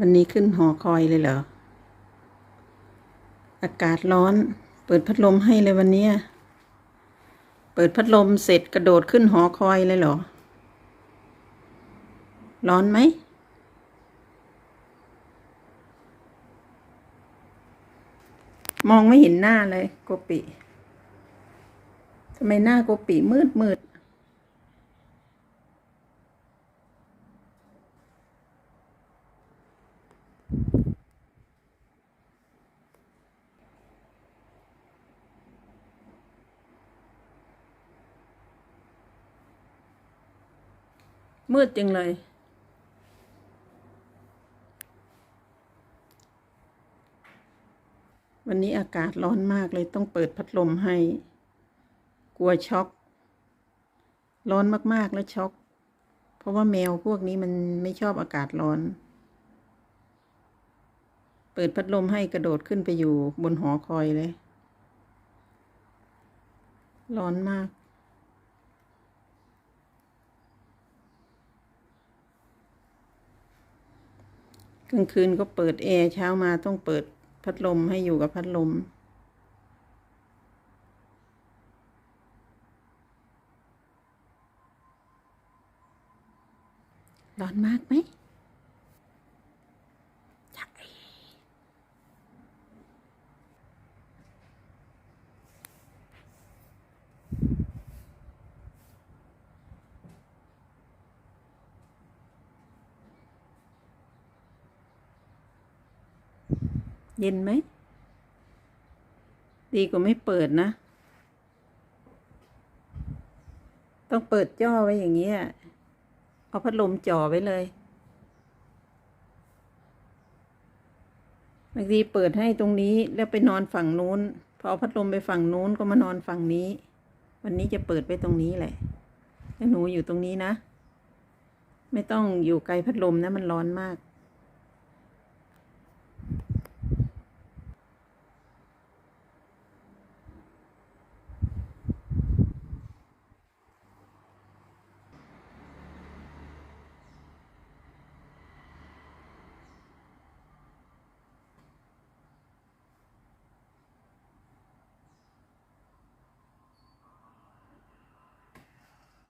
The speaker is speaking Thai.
วันนี้ขึ้นหอคอยเลยเหรอ อากาศร้อน เปิดพัดลมให้เลยวันนี้ เปิดพัดลมเสร็จกระโดดขึ้นหอคอยเลยเหรอ ร้อนไหม มองไม่เห็นหน้าเลยโกปิทำไมหน้าโกปิมืดมืด มืดจังเลย วันนี้อากาศร้อนมากเลยต้องเปิดพัดลมให้ กลัวช็อก ร้อนมากๆแล้วช็อก เพราะว่าแมวพวกนี้มันไม่ชอบอากาศร้อน เปิดพัดลมให้กระโดดขึ้นไปอยู่บนหอคอยเลย ร้อนมาก กลางคืนก็เปิดแอร์เช้ามาต้องเปิดพัดลมให้อยู่กับพัดลม ร้อนมากไหม เย็นไหม ดีกว่าไม่เปิดนะ ต้องเปิดจ่อไว้อย่างนี้เอาพัดลมจ่อไว้เลยบางทีเปิดให้ตรงนี้แล้วไปนอนฝั่งนู้น พอเอาพัดลมไปฝั่งนู้นก็มานอนฝั่งนี้ วันนี้จะเปิดไปตรงนี้แหละแล้วหนูอยู่ตรงนี้นะ ไม่ต้องอยู่ไกลพัดลมนะมันร้อนมาก